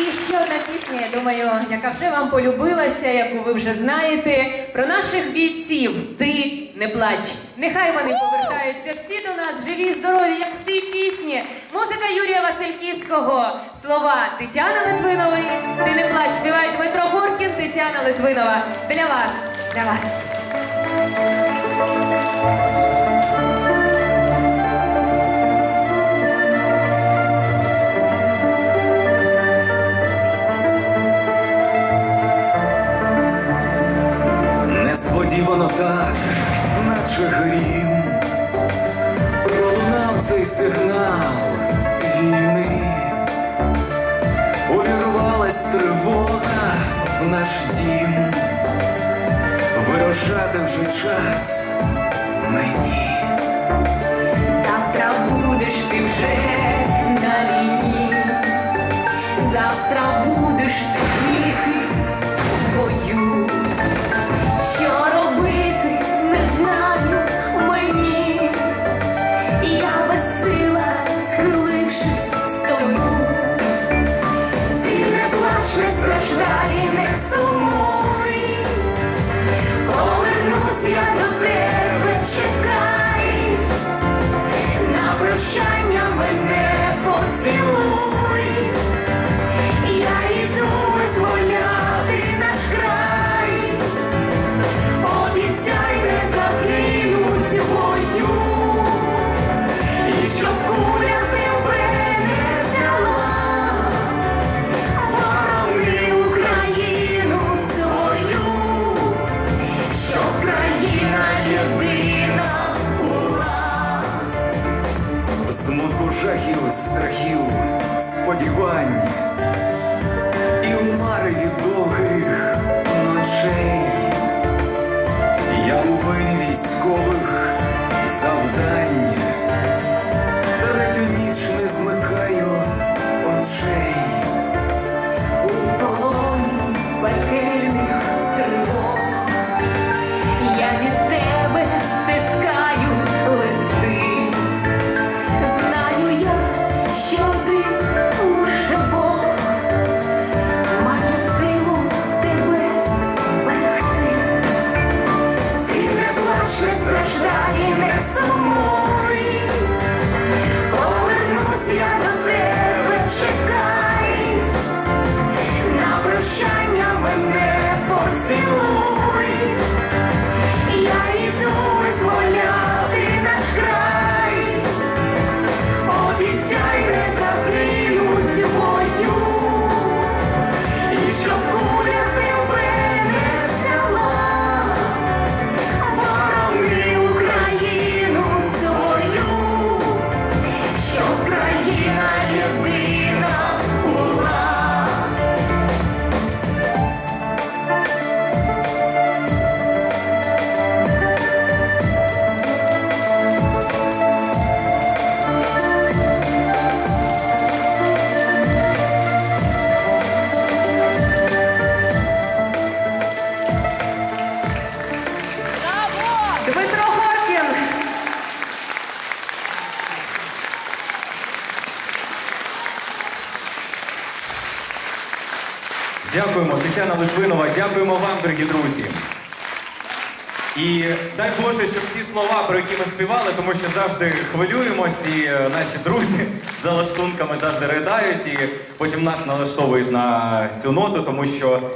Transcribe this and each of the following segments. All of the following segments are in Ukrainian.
І ще одна пісня, я думаю, яка вже вам полюбилася, яку ви вже знаєте, про наших бійців. Ти не плач. Нехай вони повертаються всі до нас, живі, здорові, як в цій пісні. Музика Юрія Васильківського, слова Тетяни Литвинової. Ти не плач, співає Дмитро Горкін, Тетяна Литвинова. Для вас, для вас. Несподівано так, наче грім, пролунав цей сигнал війни, увірвалась тривога в наш дім, вирушати вже час мені. Завтра будеш ти вже не не сумуй. Повернусь я до тебе, чекай. На прощання мене поцілуй. Країна була, була. Смутку жахів, страхів, сподівань сумуй. Повернусь до тебе, чекай. На прощання мене поцілуй. Дякуємо, Тетяна Литвинова, дякуємо вам, дорогі друзі. І дай Боже, щоб ті слова, про які ми співали, тому що завжди хвилюємось, і е, наші друзі за лаштунками завжди riдають, і потім нас налаштовують на цю ноту, тому що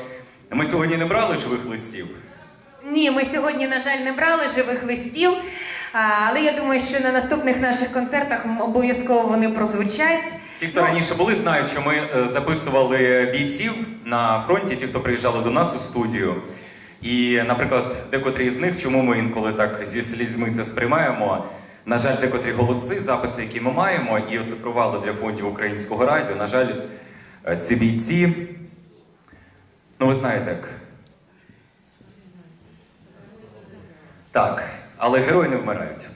ми сьогодні не брали живих листів. Ні, ми сьогодні, на жаль, не брали живих листів, але я думаю, що на наступних наших концертах обов'язково вони прозвучать. Ті, хто Ну, раніше були, знають, що ми е, записували бійців на фронті, ті, хто приїжджали до нас у студію. І, наприклад, декотрі з них, чому ми інколи так зі слізьми це сприймаємо. На жаль, декотрі голоси, записи, які ми маємо, і оцифрували для фондів українського радіо. На жаль, е, ці бійці, ну ви знаєте як. Так, але герої не вмирають.